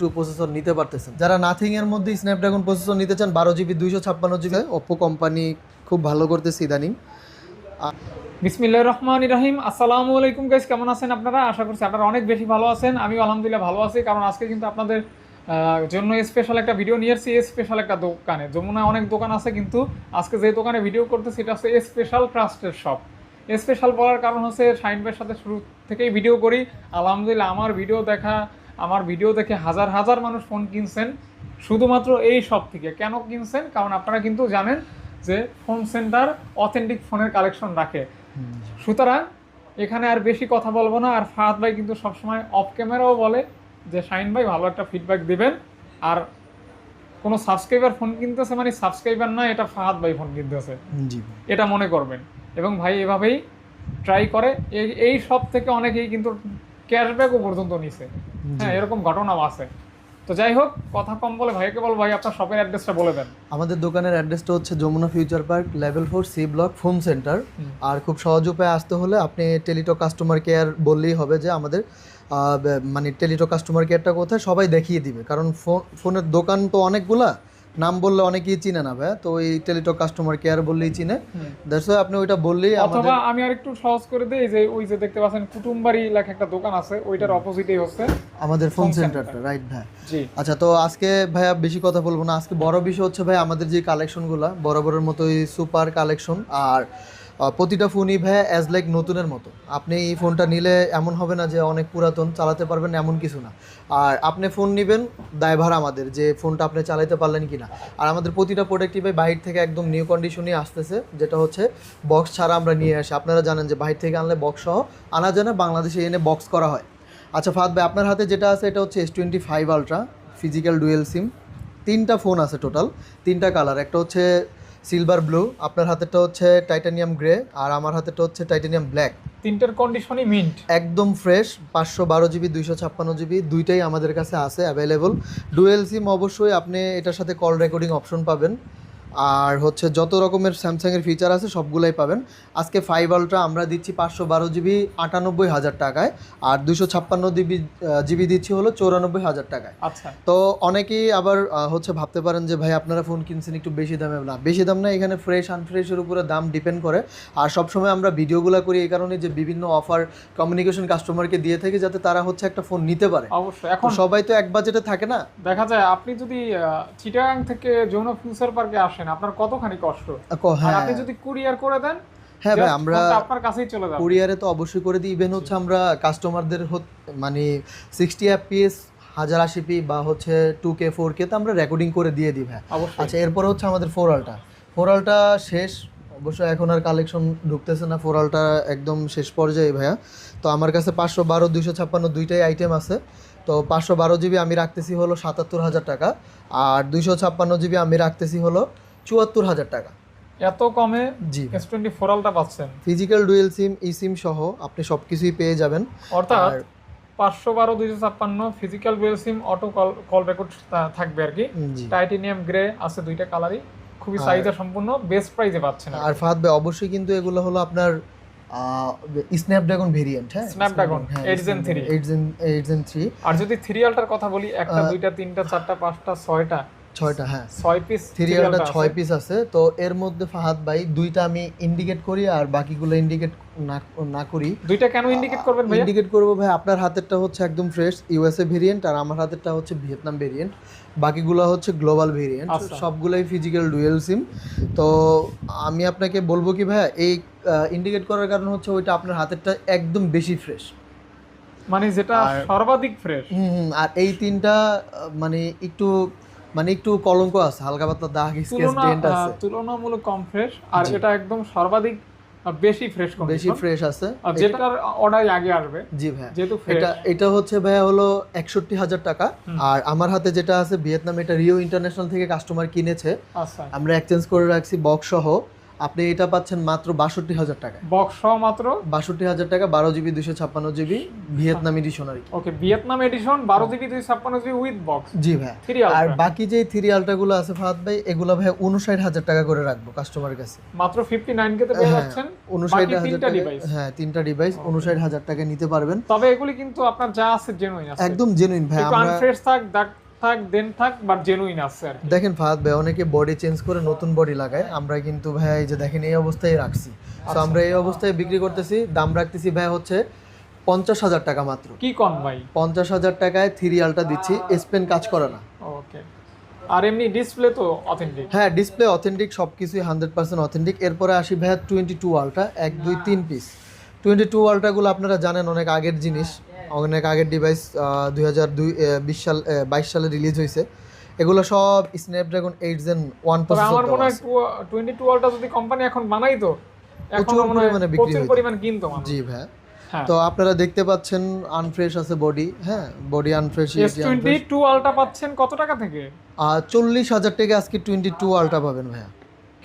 Two processor নিতে পারতেছেন। যারা নাথিং এর মধ্যে স্ন্যাপড্রাগন প্রসেসর নিতে চান বারো জিবি দুইশো ছাপ্পান্ন জিবি ওপ্পো কোম্পানি খুব ভালো করতেছে ইদানিং। বিসমিল্লাহ রহমান রাহিম। আসসালামু আলাইকুম গাইস কেমন আছেন আপনারা? আশা করছি আপনারা অনেক বেশি ভালো আছেন। আমি আলহামদুলিল্লাহ ভালো আছি কারণ আজকে কিন্তু আপনাদের জন্য স্পেশাল একটা ভিডিও নিয়ে এসেছি। স্পেশাল একটা দোকানে। যমুনা অনেক দোকান আছে কিন্তু আজকে যে দোকানে ভিডিও করতে সেটা হচ্ছে স্পেশাল ট্রাস্টের শপ স্পেশাল বলার কারণ হচ্ছে ভাইয়ের সাথে শুরু থেকেই ভিডিও করি। আলহামদুলিল্লাহ আমার ভিডিও দেখা আমার ভিডিও দেখে হাজার হাজার মানুষ ফোন কিনছেন শুধুমাত্র এই শপ থেকে। কেন কিনছেন? কারণ আপনারা কিন্তু জানেন যে ফোন সেন্টার অথেন্টিক ফোনের কালেকশন রাখে। সুতরাং এখানে আর বেশি কথা বলব না। আর ফাহাদ ভাই কিন্তু সবসময় অফ ক্যামেরাও বলে যে শাইন ভাই ভালো একটা ফিডব্যাক দিবেন। আর কোনো সাবস্ক্রাইবার ফোন কিনতেছে মানে সাবস্ক্রাইবার না এটা ফাহাদ ভাই ফোন কিনতেছে। এটা মনে করবেন। এবং ভাই এভাবেই ট্রাই করে। এই এই সব থেকে অনেকেই কিন্তু ক্যাশব্যাকও পর্যন্ত নিছে। হ্যাঁ এরকম ঘটনাও আছে। তো যাই হোক কথা কম বলে ভাইকে বল ভাই আপনার শপের অ্যাড্রেসটা বলে দেন। আমাদের দোকানের অ্যাড্রেসটা হচ্ছে Jamuna future park level four C block phone centre আর খুব সহজ উপায়ে আসতে হলে আপনি টেলিটক কাস্টমার কেয়ার বললেই হবে যে আমাদের মানে টেলিটক কাস্টমার কেয়ারটা কোথায় সবাই দেখিয়ে দিবে। কারণ ফোন ফোনের দোকান তো অনেকগুলা নাম বললে অনেকেই চিনে না ভাই তো এই টেলিটক কাস্টমার কেয়ার বললেই চিনে। দ্যাটস ওয়াই আপনি ওইটা বললেই অথবা আমি আর একটু সহজ করে দেই যে ওই যে দেখতে পাচ্ছেন কুটুমবাড়ি লেখা একটা দোকান আছে ওইটার অপোজিটেই হচ্ছে আমাদের ফোন সেন্টারটা রাইট ভাই জি। আচ্ছা তো আজকে ভাইয়া বেশি কথা বলব না। আজকে বড় বিষয় হচ্ছে ভাই আমাদের যে কালেকশনগুলো বড় বড়ের মতোই সুপার কালেকশন আর প্রতিটা ফোনই ভাই অ্যাজ লাইক নতুনের মতো। আপনি এই ফোনটা নিলে এমন হবে না যে অনেক পুরাতন, চালাতে পারবেন এমন কিছু না। আর আপনি ফোন নেবেন, দায়ভার আমাদের যে ফোনটা আপনি চালাতে পারলেন কি না আর আমাদের প্রতিটা প্রোডাক্টই ভাই বাইরে থেকে একদম নিউ কন্ডিশনই আসতেছে, যেটা হচ্ছে বক্স ছাড়া আমরা নিয়ে আসি। আপনারা জানেন যে বাহির থেকে আনলে বক্স সহ, আনা যায় না, বাংলাদেশে এনে বক্স করা হয়। আচ্ছা ফাদ ভাই, আপনার হাতে যেটা আছে এটা হচ্ছে S twenty five ultra physical dual sim তিনটা ফোন আছে টোটাল তিনটা কালার একটা হচ্ছে সিলভার ব্লু আপনার হাতেরটা হচ্ছে টাইটানিয়াম গ্রে আর আমার হাতেরটা হচ্ছে টাইটানিয়াম ব্ল্যাক তিনটার কন্ডিশনই মিন্ট একদম ফ্রেশ পাঁচশো বারো জিবি দুইশো ছাপ্পান্ন জিবি দুইটাই আমাদের কাছে আছে অ্যাভেলেবল ডুয়েল সিম অবশ্যই আপনি এটার সাথে কল রেকর্ডিং অপশন পাবেন। আর হচ্ছে যত রকমের স্যামসাংয়ের ফিচার আছে সবগুলাই পাবেন। আজকে ফাইভ আলট্রা আমরা দিচ্ছি পাঁচশো বারো জিবি আটানব্বই হাজার টাকায়। আর দুশো ছাপ্পান্ন জিবি জিবি দিচ্ছি হলো চৌরানব্বই হাজার টাকায়। আচ্ছা। তো অনেকেই আবার হচ্ছে ভাবতে পারেন যে ভাই আপনারা ফোন কিনছেন একটু বেশি দামে? না বেশি দাম না এখানে ফ্রেশ আনফ্রেশের উপরে দাম ডিপেন্ড করে। আর সবসময় আমরা ভিডিওগুলো করি এই কারণে যে বিভিন্ন অফার কমিউনিকেশন কাস্টমারকে দিয়ে থাকি যাতে তারা হচ্ছে একটা ফোন নিতে পারে। অবশ্যই এখন সবাই তো এক বাজেটে থাকে না? দেখা যায় আপনি যদি চিটাগাং থেকে যৌন ফিউচার পার্কে আসেন আপনার কতখানি কষ্ট? আর হ্যাঁ। আপনি যদি কুরিয়ার করে দেন হ্যাঁ ভাই আমরা আপনার কাছেই চলে যাবে। কুরিয়ারে তো অবশ্যই করে দিই। ইভেন হচ্ছে আমরা কাস্টমারদের মানে সিক্সটি এফপিএস হাজার আশি পি বা হচ্ছে টু কে ফোর কে তো আমরা রেকর্ডিং করে দিয়ে দিই ভাই। অবশ্যই। আচ্ছা এরপরে হচ্ছে আমাদের ফোরালটা ফোরালটা শেষ। অবশ্য এখন আর কালেকশন ঢুকতেছে না। ফোরালটা একদম শেষ পর্যায়ে ভাইয়া। তো আমার কাছে পাঁচশো বারো দুইশো ছাপ্পান্ন দুইটাই আইটেম আছে। তো পাঁচশো বারো জিবি আমি রাখতেছি হলো সাতাত্তর হাজার টাকা। আর দুইশো ছাপ্পান্ন জিবি আমি রাখতেছি হলো চুয়াত্তর হাজার টাকা। এত কমে জি। এস টোয়েন্টি ফোর আলটা পাচ্ছেন। ফিজিক্যাল ডুয়েল সিম ই সিম সহ আপনি সব কিছুই পেয়ে যাবেন। অর্থাৎ পাঁচশো বারো দুইশো ছাপ্পান্ন physical dual sim auto call call record থাকবে আর কি। টাইটেনিয়াম গ্রে আছে দুইটা কালারই খুবই চাহিদা সম্পূর্ণ বেস্ট প্রাইসে পাচ্ছেন আর ফাহাদ ভাই অবশ্যই কিন্তু এগুলো হলো আপনার স্ন্যাপড্রাগন ভেরিয়েন্ট হ্যাঁ? Snapdragon, 8 Gen 3 eight gen eight gen three আর যদি থ্রিয়ালটার কথা বলি একটা দুইটা তিনটা চারটা পাঁচটা ছয়টা ছয়টা হ্যাঁ। ছয় পিস সিরিয়ালটা ছয় পিস আছে। তো এর মধ্যে ফাহাদ ভাই দুইটা আমি ইন্ডিকেট করি আর বাকিগুলো ইন্ডিকেট না না করি। দুইটা কেন ইন্ডিকেট করবেন ভাইয়া? ইন্ডিকেট করব ভাই আপনার হাতেরটা হচ্ছে একদম ফ্রেশ ইউএসএ ভেরিয়েন্ট আর আমার হাতেরটা হচ্ছে ভিয়েতনাম ভেরিয়েন্ট বাকিগুলো হচ্ছে গ্লোবাল ভেরিয়েন্ট। সবগুলোই ফিজিক্যাল ডুয়েল সিম তো আমি আপনাকে বলব কি ভাই এই ইন্ডিকেট করার কারণ হচ্ছে ওইটা আপনার হাতেরটা একদম বেশি ফ্রেশ মানে যেটা সর্বাধিক ফ্রেশ হুম হুম, আর এই তিনটা মানে একটু মানে একটু কলঙ্ক আছে হালকা পাতলা দাগ স্কেচ ডেন্ট আছে। তুলনামূলক কম ফ্রেশ আর এটা একদম সর্বাধিক বেশি ফ্রেশ বেশি ফ্রেশ আছে। যেটার অর্ডার আগে আসবে জি ভাই যেহেতু এটা এটা হচ্ছে ভাইয়া হলো একষট্টি হাজার টাকা। আর আমার হাতে যেটা আছে ভিয়েতনাম এটা রিও ইন্টারন্যাশনাল থেকে কাস্টমার কিনেছে। আচ্ছা। আমরা এক্সচেঞ্জ করে রাখছি বক্স সহ। আপনি এটা পাচ্ছেন মাত্র বাষট্টি হাজার টাকা বক্স মাত্র? বাষট্টি হাজার টাকা বারো জিবি দুশো ছাপ্পান্ন GB Vietnamese dictionary okay Vietnam edition বারো জিবি দুই ছাপ্পান্ন জিবি উইথ বক্স জি ভাই। আর বাকি যে থ্রি আলটাগুলো আছে ফাহাদ ভাই এগুলো ভাই উনষাট হাজার টাকা করে রাখব কাস্টমার কাছে। মাত্র ফিফটি নাইন কে পেয়ে হ্যাঁ, যাচ্ছেন। উনষাট হাজার হ্যাঁ তিনটা ডিভাইস উনষাট হাজার টাকা নিতে পারবেন। তবে এগুলি কিন্তু আপনার যা আছে জেনুইন আছে। একদম জেনুইন ভাই আমরা আনফ্রেশ থাক থাক দেন থাক বাট জেনুইন আছে আর দেখেন ফাহাদ ভাই অনেকে বডি চেঞ্জ করে নতুন বডি লাগায়। আমরা কিন্তু ভাই এই যে দেখেন এই অবস্থায় রাখছি। তো আচ্ছা। আমরা এই অবস্থায় বিক্রি করতেছি দাম রাখতেছি ভাই হচ্ছে পঞ্চাশ হাজার টাকা মাত্র। কি কন ভাই? পঞ্চাশ হাজার টাকায় থ্রি আলটা দিচ্ছি স্পেন কাজ করে না। ওকে আর এমনি ডিসপ্লে তো অথেন্টিক হ্যাঁ ডিসপ্লে অথেন্টিক সব কিছুই হান্ড্রেড পার্সেন্ট অথেন্টিক এরপরে আসি ভাইয়া টোয়েন্টি টু আলটা এক দুই তিন পিস টোয়েন্টি টু আলটাগুলো আপনারা জানেন অনেক আগের জিনিস। অনেক আগের ডিভাইস দুই হাজার দুই বিশ সাল বাইশ সালে রিলিজ হয়েছে। এগুলো সব স্ন্যাপড্রাগন এইট জেন ওয়ান তবে আমার মনে হয় টোয়েন্টি টু ওয়ালটা যদি কোম্পানি এখন বানাই তো প্রচুর পরিমাণে বিক্রি। পরিমাণ কিনতো জি ভাই। হ্যাঁ। তো আপনারা দেখতে পাচ্ছেন আনফ্রেশ আছে বডি হ্যাঁ? Body unfresh S twenty two ultra পাচ্ছেন কত টাকা থেকে? আর চল্লিশ হাজার টাকা আজকে টোয়েন্টি টু আলটা পাবেন ভাইয়া।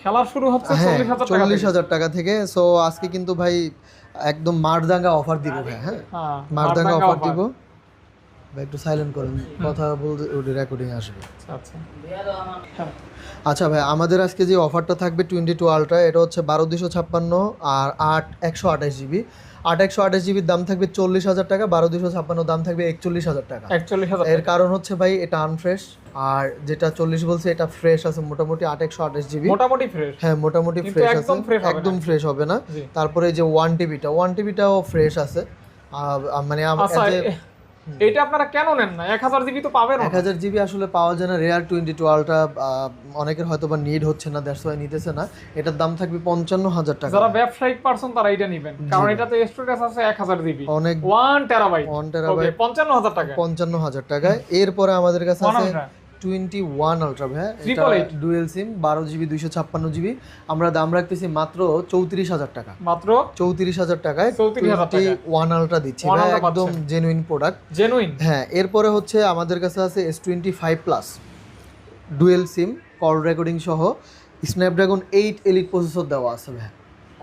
খেলা শুরু হচ্ছে হ্যাঁ চল্লিশ হাজার টাকা থেকে। সো আজকে কিন্তু ভাই একদম মারদাঙ্গা অফার দিব ভাই হ্যাঁ? হ্যাঁ মারদাঙ্গা মারদাঙ্গা অফার দিব। ভাই একটু সাইলেন্ট করেন কথা বলতে ওটি রেকর্ডিং আসবে। আচ্ছা হ্যাঁ আচ্ছা ভাই আমাদের আজকে যে অফারটা থাকবে টোয়েন্টি টু আলট্রা এটা হচ্ছে বারো দুশো ছাপ্পান্ন আর আট একশো আঠাশ জিবি আট একশো আঠাশ জিবির দাম থাকবে চল্লিশ হাজার টাকা বারো দুশো ছাপ্পান্ন দাম থাকবে একচল্লিশ হাজার টাকা। একচল্লিশ হাজার এর কারণ হচ্ছে ভাই এটা আনফ্রেশ আর যেটা চল্লিশ বলছে এটা ফ্রেশ আছে মোটামুটি আট একশো আঠাশ জিবি। মোটামুটি ফ্রেশ হ্যাঁ মোটামুটি ফ্রেশ আছে। একদম ফ্রেশ হবে না। তারপরে যে ওয়ান টিবিটা ওয়ান টিবিটাও ফ্রেশ আছে। মানে এ- এইটা আপনারা কেন নেন না? এক হাজার জিবি তো পাবেন এক হাজার জিবি আসলে পাওয়া যায় না। রেয়ার টোয়েন্টি টু আলট্রা অনেকের হয়তো বা নিড হচ্ছে না দ্যাটস ওয়াই নিতেছে না। এটার দাম থাকবে পঞ্চান্ন হাজার টাকা। যারা ব্যবসায়িক পার্সন তারা এটা নেবেন। কারণ এটাতে স্টোরেজ আছে এক হাজার জিবি। অনেক ওয়ান টেরাবাইট ওয়ান টেরাবাইট পঞ্চান্ন হাজার টাকা। পঞ্চান্ন হাজার টাকায়। এরপরে আমাদের কাছে আছে। টোয়েন্টি ওয়ান আলট্রা ভাই এটা ডুয়েল সিম বারো জিবি দুইশো ছাপ্পান্ন জিবি আমরা দাম রাখতেছি মাত্র চৌত্রিশ হাজার টাকা। মাত্র? চৌত্রিশ হাজার টাকায় 34,000 টাকা। ওয়ান আলট্রা দিচ্ছি একদম জেনুইন প্রোডাক্ট জেনুইন হ্যাঁ এরপরে হচ্ছে আমাদের কাছে আছে S twenty five plus dual sim call recording সহ। স্ন্যাপড্রাগন এইট এলিট প্রসেসর দেওয়া আছে ভাই।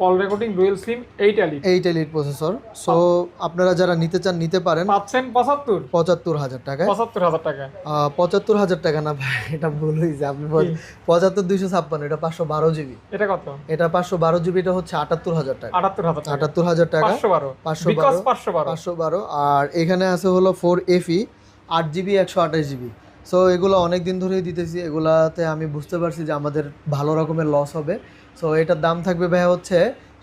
Call recording dual sim eight এলি এইট এলিট প্রসেসর সো আপনারা যারা নিতে চান নিতে পারেন। পাচ্ছেন পঁচাত্তর। পঁচাত্তর হাজার টাকায়। পঁচাত্তর হাজার টাকা আহ, পঁচাত্তর হাজার টাকা না ভাই এটা ভুল হয়েছে আপনি বল- পঁচাত্তর দুইশো ছাপ্পান্ন এটা পাঁচশো বারো জিবি। এটা কত? এটা পাঁচশো বারো জিবি এটা হচ্ছে আটাত্তর হাজার টাকা। আটাত্তর হাজার টাকা। আটাত্তর হাজার টাকা। পাঁচশো বারো। পাঁচশো বিকজ বারো। পাঁচশো বারো। পাঁচশো বারো। আর এখানে আছে হলো ফোর এফি আট জিবি একশো আঠাশ জিবি। সো এগুলো অনেক দিন ধরেই দিতেছি। এগুলাতে আমি বুঝতে পারছি যে আমাদের ভালো রকমের লস হবে। সো এটার দাম থাকবে ভাই হচ্ছে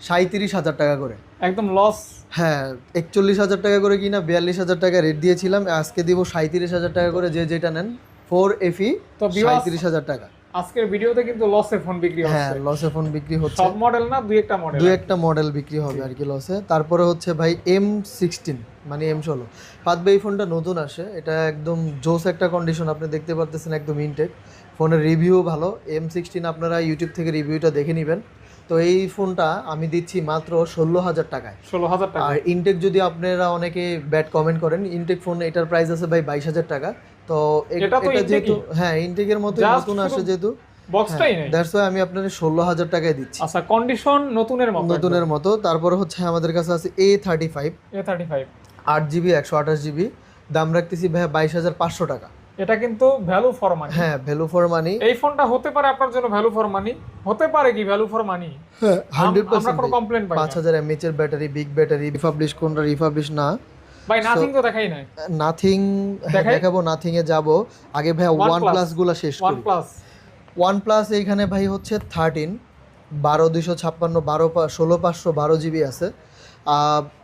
সাঁত্রিশ হাজার টাকা করে। একদম লস হ্যাঁ একচল্লিশ হাজার টাকা করে কিনা বিয়াল্লিশ হাজার টাকা রেট দিয়েছিলাম আজকে দিব সাঁত্রিশ হাজার টাকা করে যে যেটা নেন ফোর এফি তো viewers, সাঁত্রিশ হাজার টাকা। আজকের ভিডিওতে কিন্তু লসে ফোন বিক্রি হচ্ছে। হ্যাঁ লসে ফোন বিক্রি হচ্ছে। সব মডেল না দুই একটা মডেল দু একটা মডেল বিক্রি হবে আর কি লসে তারপরে হচ্ছে ভাই এম সিক্সটিন মানে এম ষোলো। ফাদ ভাই ফোনটা নতুন আসে এটা একদম জোস একটা কন্ডিশন আপনি দেখতে পারতেছেন একদম ইনটেক ফোনের রিভিউ ভালো এম সিক্সটিন আপনারা ইউটিউব থেকে রিভিউটা দেখে নেবেন। তো এই ফোনটা আমি দিচ্ছি মাত্র ষোলো হাজার টাকায়। ষোলো হাজার টাকা। আর ইনটেক যদি আপনারা অনেকে ব্যাড কমেন্ট করেন ইনটেক ফোন এটার প্রাইস আছে ভাই বাইশ হাজার টাকা। তো এটা যেহেতু হ্যাঁ ইনটেকের মতো নতুন আসে যেহেতু বক্সটাই নেই। দ্যাটস ওয়াই আমি আপনার ষোলো হাজার টাকায় দিচ্ছি। আচ্ছা কন্ডিশন নতুনের মতো নতুনের মতো তারপরে হচ্ছে আমাদের কাছে আছে A thirty five A thirty five আট জিবি একশো আঠাশ জিবি দাম রাখতেছি ভাই বাইশ হাজার পাঁচশো টাকা। এটা কিন্তু ভ্যালু ফর মানি হ্যাঁ ভ্যালু ফর মানি এই ফোনটা হতে পারে আপনার জন্য ভ্যালু ফর মানি হতে পারে কি ভ্যালু ফর মানি হান্ড্রেড আমরা কোনো কমপ্লেন পাই পাঁচ না হাজার এমএচ এর ব্যাটারি বিগ ব্যাটারি রিফাবলিশ কোনটা রিফাবলিশ না। ভাই নাথিং তো দেখাই নাই। নাথিং দেখাবো নাথিং এ যাব। আগে ভাই ওয়ান প্লাসগুলা শেষ করি। ওয়ান প্লাস ওয়ান প্লাস এইখানে ভাই হচ্ছে থার্টিন বারো দুইশো ছাপ্পান্ন বারো ষোলো পাঁচশো বারো জিবি আছে।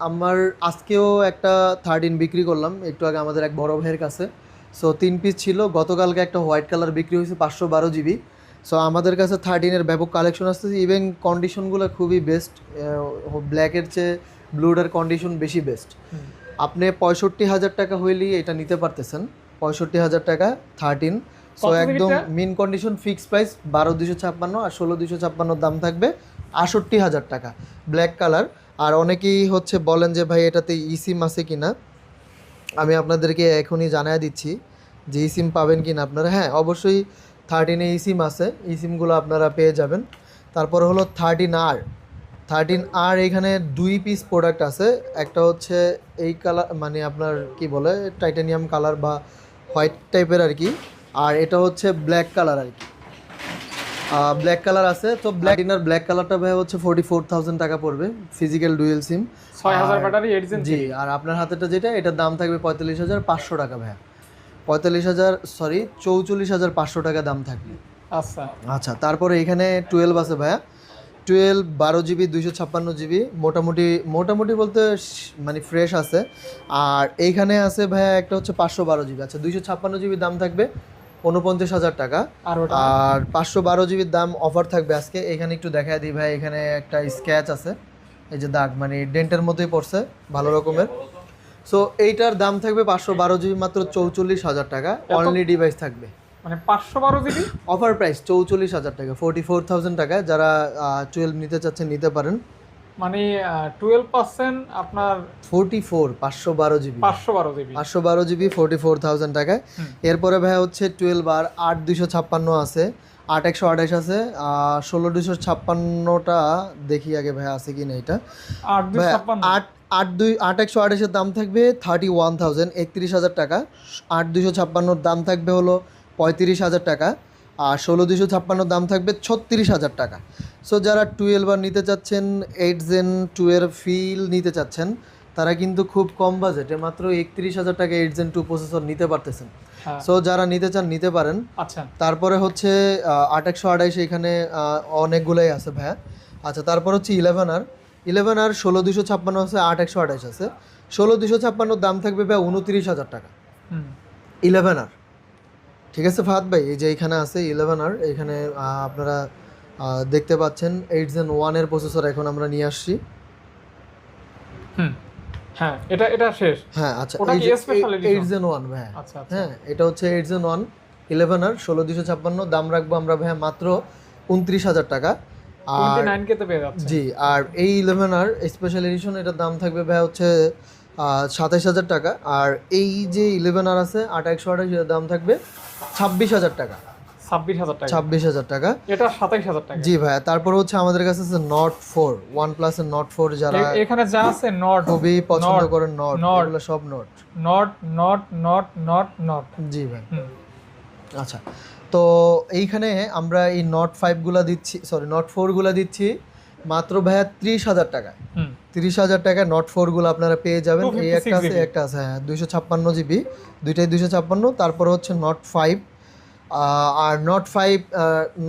আমার আজকেও একটা থার্টিন বিক্রি করলাম একটু আগে আমাদের এক বড় ভাইয়ের কাছে। সো তিন পিস ছিল। গতকালকে একটা হোয়াইট কালার বিক্রি হয়েছে পাঁচশো বারো জিবি সো আমাদের কাছে থার্টিনের ব্যাপক কালেকশন আসতেছে। ইভেন কন্ডিশনগুলো খুবই বেস্ট ব্ল্যাকের চেয়ে ব্লুডের কন্ডিশন বেশি বেস্ট আপনি পঁয়ষট্টি হাজার টাকা হইলেই এটা নিতে পারতেছেন। পঁয়ষট্টি হাজার টাকা থার্টিন সো একদম? মিন কন্ডিশন ফিক্সড প্রাইস বারো দুশো ছাপ্পান্ন আর ষোলো দুশো ছাপ্পান্নর দাম থাকবে আষট্টি হাজার টাকা। ব্ল্যাক কালার আর অনেকেই হচ্ছে বলেন যে ভাই এটাতে ইসিম আছে কিনা? আমি আপনাদেরকে এখনই জানাই দিচ্ছি যে ইসিম পাবেন কি না আপনারা। হ্যাঁ অবশ্যই থার্টিনে ইসিম আছে। ইসিমগুলো আপনারা পেয়ে যাবেন। তারপর হলো থার্টিন আর থার্টিন আর এখানে দুই পিস প্রোডাক্ট আছে। একটা হচ্ছে এই কালার মানে আপনার কি বলে টাইটানিয়াম কালার বা হোয়াইট টাইপের আর কি। আর এটা হচ্ছে ব্ল্যাক কালার আর কি। ব্ল্যাক কালার আছে। তো ব্ল্যাক ইনার ব্ল্যাক কালারটা ভাই হচ্ছে ফোর্টি ফোর টাকা পড়বে। ফিজিক্যাল ডুয়েল সিম ছয় হাজার ব্যাটারি এইট জেন জি আর আপনার হাতেটা যেটা এটার দাম থাকবে পঁয়তাল্লিশ হাজার পাঁচশো টাকা ভাইয়া। পঁয়তাল্লিশ হাজার সরি চৌচল্লিশ হাজার পাঁচশো টাকা দাম থাকবে। আচ্ছা। আচ্ছা তারপরে এখানে টুয়েলভ আছে ভাইয়া। টুয়েলভ বারো জিবি দুইশো ছাপ্পান্ন জিবি মোটামুটি মোটামুটি বলতে মানে ফ্রেশ আছে। আর এইখানে আছে ভাইয়া একটা হচ্ছে পাঁচশো বারো জিবি। আচ্ছা দুইশো ছাপ্পান্ন জিবি দাম থাকবে উনপঞ্চাশ হাজার টাকা। আর পাঁচশো বারো জিবির দাম অফার থাকবে আজকে। এখানে একটু দেখা দিই ভাই এখানে একটা স্ক্যাচ আছে। এই যে দাগ মানে ডেন্টের মতোই পড়ছে ভালো রকমের। সো এইটার দাম থাকবে পাঁচশো বারো জিবি মাত্র চৌচল্লিশ হাজার টাকা। অনলি ডিভাইস থাকবে। মানে পাঁচশো বারো জিবি? অফার প্রাইস চৌচল্লিশ হাজার টাকা ফোর্টি ফোর থাউজেন্ড টাকা। যারা টুয়েলভ নিতে চাচ্ছেন নিতে পারেন। মানে টুয়েলভ পার্সেন্ট আপনার ফোর্টি ফোর পাঁচশো বারো জিবি। পাঁচশো বারো জিবি। পাঁচশো বারো জিবি ফোর্টি ফোর থাউজেন্ড টাকায় এরপরে ভাই হচ্ছে টুয়েলভ আর আট দুইশো ছাপ্পান্ন আছে। আট একশো আঠাশ আছে ষোলো দুইশো ছাপ্পান্নটা দেখি আগে ভাই আছে কি না এটা। আট আট দুই আট একশো আঠাশের দাম থাকবে থার্টি ওয়ান থাউজেন্ড একত্রিশ হাজার টাকা আট দুইশো ছাপ্পান্নর দাম থাকবে হলো পঁয়ত্রিশ হাজার টাকা আর ষোলো দুইশো ছাপ্পান্নর দাম থাকবে ছত্রিশ হাজার টাকা। সো যারা টুয়েলভ আর নিতে চাচ্ছেন এইট জেন টুয়েলভ ফিল নিতে চাচ্ছেন তারা কিন্তু খুব কম বাজেটে মাত্র একত্রিশ হাজার টাকা এইট জেন টু প্রসেসর নিতে পারতেছেন। সো যারা নিতে চান নিতে পারেন। আচ্ছা। তারপরে হচ্ছে আট একশো আঠাইশ এখানে অনেকগুলোই আছে ভাইয়া। আচ্ছা তারপর হচ্ছে ইলেভেন আর। ইলেভেন আর ষোলো দুশো ছাপ্পান্ন আছে আট একশো আঠাইশ আছে। ষোলো দুশো ছাপ্পান্নর দাম থাকবে ভাই উনত্রিশ হাজার টাকা। হুম। Eleven R. ঠিক আছে ফাহাদ ভাই? এই যে এখানে আছে ইলেভেন আর এখানে আপনারা দেখতে পাচ্ছেন এইট জেন ওয়ানের প্রসেসর এখন আমরা নিয়ে আসছি। হুম। হ্যাঁ এটা এটা শেষ। হ্যাঁ আচ্ছা ওটা কি ভাই আচ্ছা আচ্ছা। হ্যাঁ এটা হচ্ছে eight gen one eleven R ষোলো দুশো ছাপ্পান্ন। দাম রাখব আমরা ভাইয়া মাত্র উনত্রিশ হাজার টাকা। টোয়েন্টি আর পেয়ে যাচ্ছে। জি আর এই ইলেভেন আর স্পেশাল এডিশন এটার দাম থাকবে ভাই হচ্ছে সাতাইশ হাজার টাকা। আর এই যে ইলেভেন আর আছে আট একশো আঠাশ দাম থাকবে ছাব্বিশ হাজার টাকা। ছাব্বিশ হাজার টাকা। ছাব্বিশ হাজার টাকা? এটা সাতাইশ হাজার টাকা। জি ভাই তারপর হচ্ছে আমাদের কাছে আছে নট ফোর ওয়ান প্লাসের নট ফোর যারা এখানে যা আছে নট খুবই পছন্দ করেন নট। এগুলো সব Nord Nord Nord Nord Nord Nord জি ভাই। আচ্ছা তো এইখানে আমরা এই নট ফাইভগুলো দিচ্ছি সরি নট ফোরগুলো দিচ্ছি মাত্র ভাইয়া ত্রিশ হাজার টাকায় হুম। তিরিশ হাজার টাকায় নট ফোরগুলো আপনারা পেয়ে যাবেন। এই একটা আছে একটা আছে হ্যাঁ দুইশো ছাপ্পান্ন জিবি দুইটাই দুইশো ছাপ্পান্ন তারপর হচ্ছে নট ফাইভ আর নট ফাইভ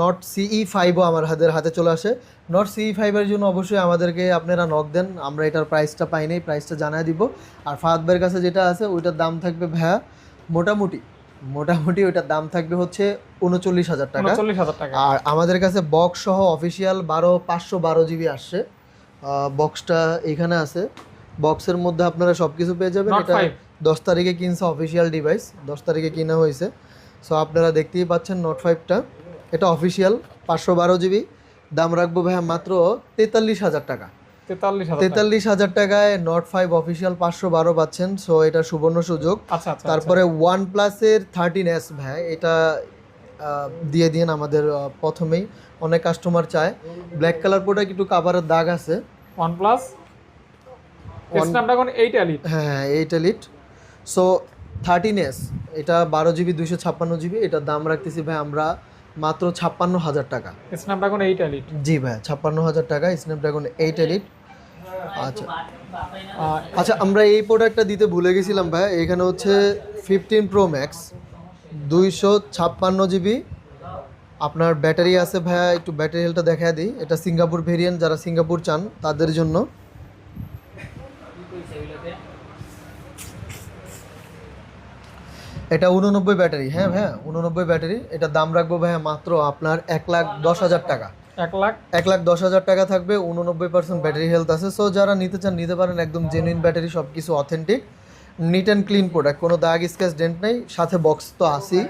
নট সিই ফাইভও আমার হাতের হাতে চলে আসে। নট সিই ফাইভের জন্য অবশ্যই আমাদেরকে আপনারা নক দেন। আমরা এটার প্রাইসটা পাই নাই প্রাইসটা জানায় দিব। আর ভাইয়ের কাছে যেটা আছে ওইটার দাম থাকবে ভাইয়া মোটামুটি মোটামুটি ওইটার দাম থাকবে হচ্ছে উনচল্লিশ হাজার টাকা। টাকা। আর আমাদের কাছে বক্স সহ অফিসিয়াল বারো পাঁচশো বারো জিবি আসছে। বক্সটা এখানে আছে। বক্সের মধ্যে আপনারা সব কিছু পেয়ে যাবেন। এটা দশ তারিখে কিনছে অফিসিয়াল ডিভাইস দশ তারিখে কিনা হয়েছে। সো আপনারা দেখতেই পাচ্ছেন নোট ফাইভটা এটা অফিসিয়াল পাঁচশো বারো জিবি। দাম রাখব ভাইয়া মাত্র তেতাল্লিশ হাজার টাকা। তেতাল্লিশ হাজার টাকায় নট ফাইভ অফিসিয়াল পাঁচশো বারো পাচ্ছেন। সো এটা সুবর্ণ সুযোগ। আচ্ছা আচ্ছা তারপরে ওয়ান প্লাসের থার্টিন এস ভাই এটা দিয়ে দিন আমাদের প্রথমেই। অনেক কাস্টমার চায়। ব্ল্যাক কালার প্রোডাক্ট একটু কাভারের দাগ আছে। One plus One- Snapdragon eight elite হ্যাঁ eight elite so thirteen S এটা বারো জিবি দুইশো ছাপ্পান্ন জিবি এটার দাম রাখতেছি ভাই আমরা মাত্র ছাপ্পান্ন হাজার টাকা। স্ন্যাপড্রাগন এইট এলিট জি ভাই ছাপ্পান্ন হাজার টাকা স্ন্যাপড্রাগন এইট এলিট আচ্ছা। আচ্ছা আমরা এই প্রোডাক্টটা দিতে ভুলে গেছিলাম ভাই এখানে হচ্ছে ফিফটিন প্রো ম্যাক্স দুইশো ছাপ্পান্ন জিবি। আপনার ব্যাটারি আছে ভাইয়া একটু ব্যাটারি হেলটা দেখা দিই। এটা সিঙ্গাপুর ভেরিয়েন্ট যারা সিঙ্গাপুর চান তাদের জন্য। এটা উননব্বই ব্যাটারি হ্যাঁ হ্যাঁ উননব্বই ব্যাটারি। এটা দাম রাখব ভাইয়া মাত্র আপনার এক লাখ দশ হাজার টাকা। এক লাখ? এক লাখ দশ হাজার টাকা থাকবে উননব্বই পার্সেন্ট ব্যাটারি হেলথ আছে। সো যারা নিতে চান নিতে পারেন একদম জেনুইন ব্যাটারি সব কিছু authentic neat and clean product কোনো দাগ স্ক্যাচ ডেন্ট নেই সাথে বক্স তো আসি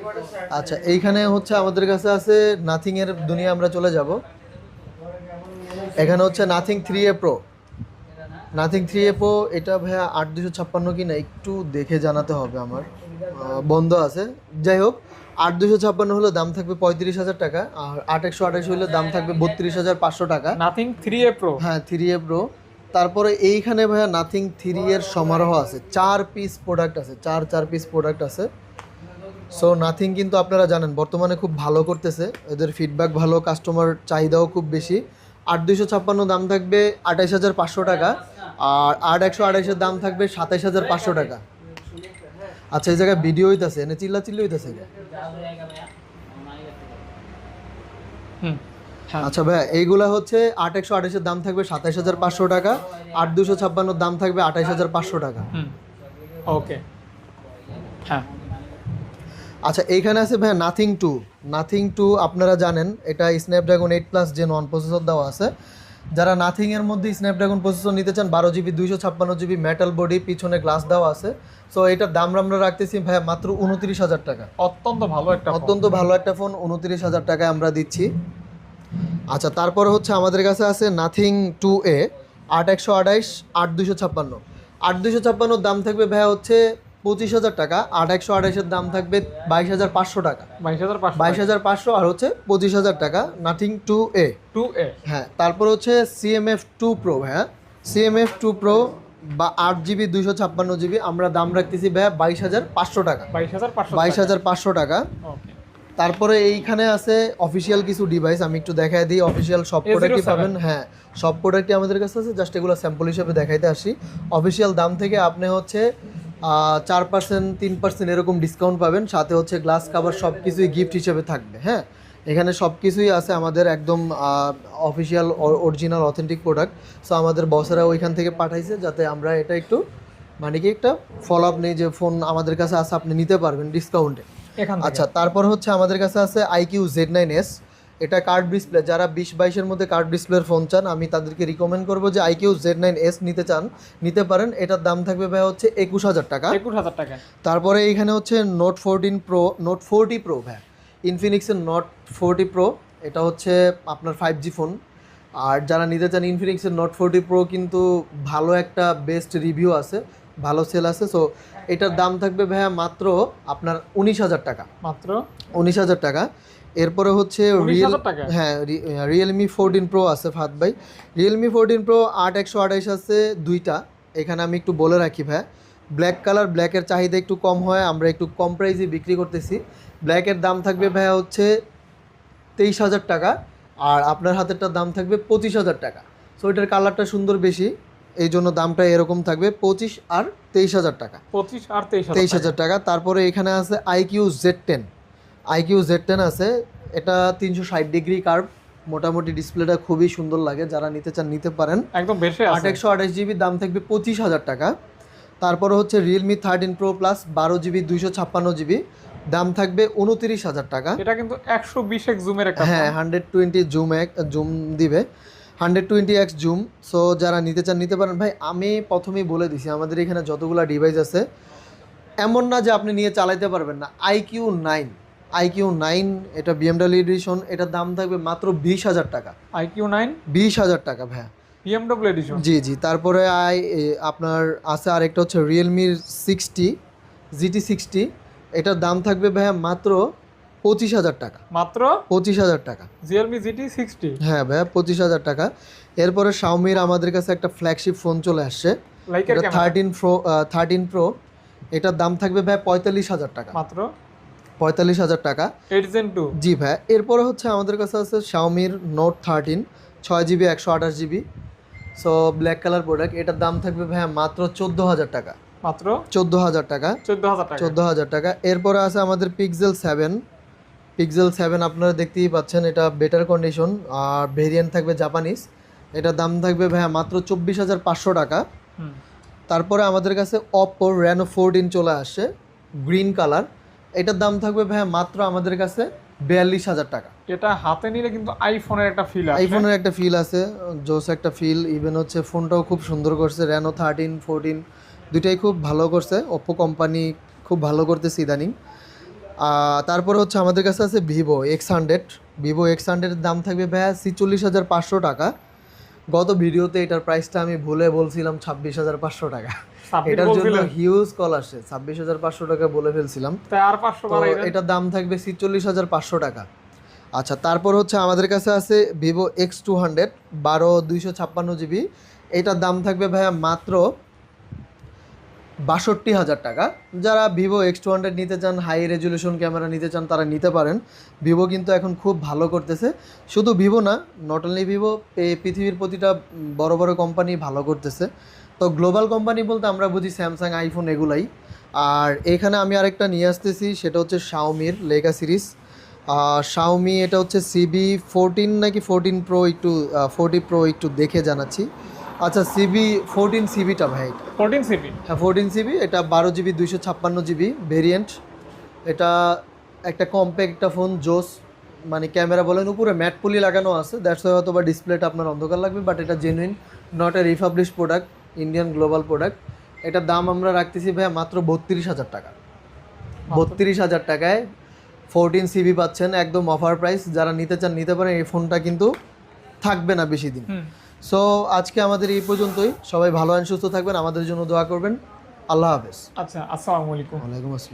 আচ্ছা এইখানে হচ্ছে আমাদের কাছে আছে নাথিংয়ের দুনিয়া আমরা চলে যাব। এখানে হচ্ছে Nothing three A pro Nothing three A pro এটা ভাইয়া আট দুশো ছাপ্পান্ন কিনা একটু দেখে জানাতে হবে আমার। বন্ধ আছে। যাই হোক আট দুশো ছাপ্পান্ন হলে দাম থাকবে পঁয়ত্রিশ হাজার টাকা আর আট একশো আঠাশ হলে দাম থাকবে বত্রিশ হাজার পাঁচশো টাকা। নাথিং থ্রি এ প্রো হ্যাঁ থ্রি এ প্রো তারপরে এইখানে ভাইয়া নাথিং থ্রি এর সমারোহ আছে। চার পিস প্রোডাক্ট আছে চার চার পিস প্রোডাক্ট আছে। সো নাথিং কিন্তু আপনারা জানেন বর্তমানে খুব ভালো করতেছে। এদের ফিডব্যাক ভালো কাস্টমার চাহিদাও খুব বেশি। আট দুইশো ছাপ্পান্ন দাম থাকবে আঠাইশ হাজার পাঁচশো টাকা আর আট একশো আঠাইশের দাম থাকবে সাতাইশ হাজার পাঁচশো টাকা। আচ্ছা এই জায়গায় ভিডিও হইতাছে এনে চিল্লা চিল্লি হইতাছে হুম হ্যাঁ। আচ্ছা ভাই এইগুলা হচ্ছে আট একশো আঠাশের দাম থাকবে সাতাইশ হাজার পাঁচশো টাকা আট দুশো ছাপ্পান্নর দাম থাকবে আঠাইশ হাজার পাঁচশো টাকা। হুম ওকে। হ্যাঁ। আচ্ছা এইখানে আছে ভাই নাথিং টু। নাথিং টু আপনারা জানেন এটা স্ন্যাপড্রাগন এইট প্লাস যে নন প্রসেসর দেওয়া আছে। যারা নাথিং এর মধ্যে স্ন্যাপড্রাগন প্রসেসর নিতে চান বারো জিবি দুইশো ছাপ্পান্ন জিবি মেটাল বডি পিছনে গ্লাস দেওয়া আছে। সো এটার দাম আমরা রাখতেছি ভাই মাত্র উনত্রিশ হাজার টাকা। অত্যন্ত ভালো একটা অত্যন্ত ভালো একটা ফোন উনত্রিশ হাজার টাকায় আমরা দিচ্ছি। আচ্ছা তারপরে হচ্ছে আমাদের কাছে আছে নাথিং টু এ আট একশো আঠাইশ আট দুশো ছাপ্পান্ন। আট দুশো ছাপ্পান্নর দাম থাকবে ভাইয়া হচ্ছে পঁচিশ হাজার টাকা আট একশো আঠাইশের দাম থাকবে বাইশ হাজার পাঁচশো টাকা। বাইশ হাজার পাঁচশো। বাইশ হাজার পাঁচশো আর হচ্ছে পঁচিশ হাজার টাকা Nothing two A two A হ্যাঁ তারপর হচ্ছে সিএমএফ টু প্রো হ্যাঁ। সিএমএফ টু প্রো বা আট জিবি দুইশো ছাপ্পান্ন জিবি আমরা দাম রাখতেছি ভাইয়া বাইশ হাজার পাঁচশো টাকা। বাইশ হাজার পাঁচশো বাইশ হাজার পাঁচশো টাকা। তারপরে এইখানে আছে অফিসিয়াল কিছু ডিভাইস আমি একটু দেখাই দিই অফিসিয়াল সব A07 প্রোডাক্টই পাবেন। হ্যাঁ সব প্রোডাক্টই আমাদের কাছে আছে জাস্ট এগুলো স্যাম্পল হিসেবে দেখাইতে আসি। অফিসিয়াল দাম থেকে আপনি হচ্ছে চার পার্সেন্ট তিন পার্সেন্ট এরকম ডিসকাউন্ট পাবেন। সাথে হচ্ছে গ্লাস কাভার সব কিছুই গিফট হিসেবে থাকবে হ্যাঁ? এখানে সব কিছুই আছে আমাদের একদম official original authentic product so আমাদের বসেরা ওইখান থেকে পাঠাইছে যাতে আমরা এটা একটু মানে কি একটা ফলো আপ নেই যে ফোন আমাদের কাছে আছে আপনি নিতে পারবেন ডিসকাউন্টে আচ্ছা তারপর হচ্ছে আমাদের কাছে আছে আইকিউ জেড নাইন এস এটা কার্ড ডিসপ্লে যারা বিশ বাইশের মধ্যে কার্ড ডিসপ্লের ফোন চান আমি তাদেরকে রিকমেন্ড করব যে আইকিউ জেড নাইন এস নিতে চান। নিতে পারেন এটার দাম থাকবে ভাই হচ্ছে একুশ হাজার টাকা। একুশ হাজার টাকা। তারপরে এইখানে হচ্ছে Note fourteen pro Note fourteen pro ভাই ইনফিনিক্সের নোট ফোরটি প্রো এটা হচ্ছে আপনার ফাইভ জি ফোন আর যারা নিতে চান ইনফিনিক্সের নোট ফোরটি প্রো কিন্তু ভালো একটা বেস্ট রিভিউ আছে ভালো সেল আছে। সো এটার দাম থাকবে ভাইয়া মাত্র আপনার উনিশ হাজার টাকা। মাত্র? উনিশ হাজার টাকা। এরপরে হচ্ছে 19,000 রিয়েল হ্যাঁ রিয়েলমি ফোরটিন প্রো আছে ফাত ভাই। রিয়েলমি ফোরটিন প্রো আট একশো আঠাইশ আছে দুইটা। এখানে আমি একটু বলে রাখি ভাই। ব্ল্যাক কালার ব্ল্যাকের চাহিদা একটু কম হয় আমরা একটু কম প্রাইসে বিক্রি করতেছি। ব্ল্যাকের দাম থাকবে ভাইয়া হচ্ছে তেইশ হাজার টাকা আর আপনার হাতেরটার দাম থাকবে পঁচিশ হাজার টাকা। সো এটার কালারটা সুন্দর বেশি এই জন্য দামটা এরকম থাকবে পঁচিশ আর তেইশ হাজার টাকা। পঁচিশ আর তেইশ হাজার টাকা। তারপরে এখানে আছে iQOO Z ten iQOO Z ten আছে। এটা তিনশো ষাট ডিগ্রি কার্ভ। মোটামুটি ডিসপ্লেটা খুবই সুন্দর লাগে। যারা নিতে চান নিতে পারেন। একদম বেশি আট একশো আঠাশ জিবি দাম থাকবে পঁচিশ হাজার টাকা। তারপরে হচ্ছে রিয়েলমি থার্টিন প্রো প্লাস বারো জিবি দুইশো ছাপ্পান্ন জিবি। দাম থাকবে উনতিরিশ হাজার টাকা। এটা কিন্তু একশো বিশ এক জুমের একটা হ্যাঁ হান্ড্রেড টোয়েন্টি জুম এক জুম দিবে। Hundred twenty X zoom. So যারা নিতে চান নিতে পারেন। ভাই আমি প্রথমেই বলে দিছি আমাদের এখানে যতগুলো ডিভাইস আছে এমন না যে আপনি নিয়ে চালাইতে পারবেন না। IQOO nine. আইকিউ নাইন এটা বিএমডাব্লিউ এডিশন এটার দাম থাকবে মাত্র বিশ হাজার টাকা। IQOO nine? বিশ হাজার টাকা ভাইয়া। বিএমডব্লিউ এডিশন জি জি তারপরে আই আপনার আছে আরেকটা হচ্ছে রিয়েলমির সিক্সটি জিটি সিক্সটি এটার দাম থাকবে ভাইয়া মাত্র পঁচিশ হাজার টাকা। মাত্র? পঁচিশ হাজার টাকা। রিয়েলমি জিটি সিক্সটি হ্যাঁ ভাইয়া পঁচিশ হাজার টাকা। এরপরে শাওমির আমাদের কাছে একটা ফ্ল্যাগশিপ ফোন চলে আসছে। থার্টিন প্রো থার্টিন প্রো এটার দাম থাকবে ভাই পঁয়তাল্লিশ হাজার টাকা। মাত্র? পঁয়তাল্লিশ হাজার টাকা। টু জি ভাই এরপরে হচ্ছে আমাদের কাছে আছে শাওমির নোট থার্টিন ছয় জিবি একশো আঠাশ GB so black colour product এটার দাম থাকবে ভাইয়া মাত্র চোদ্দ হাজার টাকা। মাত্র? চোদ্দ হাজার টাকা। চোদ্দ হাজার টাকা। চোদ্দ হাজার টাকা। এরপরে আছে আমাদের পিক্সেল সেভেন পিক্সেল সেভেন আপনারা দেখতেই পাচ্ছেন এটা বেটার কন্ডিশন আর ভেরিয়েন্ট থাকবে জাপানিজ এটার দাম থাকবে ভাইয়া মাত্র চব্বিশ হাজার পাঁচশো টাকা। তারপরে আমাদের কাছে অপো র্যানো ফোরটিন চলে আসছে গ্রিন কালার এটার দাম থাকবে ভাইয়া মাত্র আমাদের কাছে বিয়াল্লিশ হাজার টাকা। এটা হাতে নিলে কিন্তু আইফোনের একটা ফিল আছে আইফোনের একটা ফিল আছে জোস একটা ফিল ইভেন হচ্ছে ফোনটাও খুব সুন্দর করছে র্যানো থার্টিন ফোরটিন দুইটাই খুব ভালো করছে ওপ্পো কোম্পানি খুব ভালো করতেছে ইদানিং। তারপরে হচ্ছে আমাদের কাছে আছে Vivo X hundred Vivo X হান্ড্রেডের দাম থাকবে ভাইয়া ছিচল্লিশ হাজার পাঁচশো টাকা। গত ভিডিওতে এটার প্রাইসটা আমি ভুলে বলছিলাম ছাব্বিশ হাজার পাঁচশো টাকা। এটার জন্য হিউজ কল আসছে ছাব্বিশ হাজার পাঁচশো টাকা বলে ফেলছিলাম। আর পাঁচশো এটার দাম থাকবে ছিচল্লিশ হাজার পাঁচশো টাকা। আচ্ছা তারপর হচ্ছে আমাদের কাছে আছে ভিভো এক্স টু হান্ড্রেড বারো দুইশো ছাপ্পান্ন জিবি। এটার দাম থাকবে ভাইয়া মাত্র বাষট্টি হাজার টাকা। যারা ভিভো এক্স টু হান্ড্রেড নিতে চান হাই রেজলিউশন ক্যামেরা নিতে চান তারা নিতে পারেন। ভিভো কিন্তু এখন খুব ভালো করতেছে। শুধু ভিভো না নট অনলি ভিভো পৃথিবীর প্রতিটা বড় বড় কোম্পানি ভালো করতেছে। তো গ্লোবাল কোম্পানি বলতে আমরা বুঝি স্যামসাং আইফোন এগুলাই। আর এখানে আমি আরেকটা নিয়ে আসতেছি সেটা হচ্ছে শাওমির লেগা সিরিজ। শাওমি এটা হচ্ছে সিবি ফোরটিন নাকি ফোরটিন প্রো একটু ফোরটি প্রো একটু দেখে জানাচ্ছি। আচ্ছা সিবি ফোরটিন সিবিটা ভাই ফোরটিন সিপি হ্যাঁ ফোরটিন জিবি এটা বারো জিবি দুইশো ছাপ্পান্ন জিবি ভেরিয়েন্ট। এটা একটা কম্প্যাক্ট একটা ফোন জোস মানে ক্যামেরা বলেন উপরে ম্যাট পুলি লাগানো আছে। দ্যাটস হয়তো বা ডিসপ্লেটা আপনার অন্ধকার লাগবে বাট এটা genuine not a refurbished product Indian global product এটার দাম আমরা রাখতেছি ভাইয়া মাত্র বত্রিশ হাজার টাকা। বত্রিশ হাজার টাকায় ফোরটিন সিবি পাচ্ছেন একদম অফার প্রাইস যারা নিতে চান নিতে পারেন এই ফোনটা কিন্তু থাকবে না বেশি দিন। সো আজকে আমাদের এই পর্যন্তই। সবাই ভালো আইন সুস্থ থাকবেন। আমাদের জন্য দোয়া করবেন। আল্লাহ হাফেজ। আচ্ছা আসসালামু আলাইকুম। ওয়ালাইকুম আসসালাম।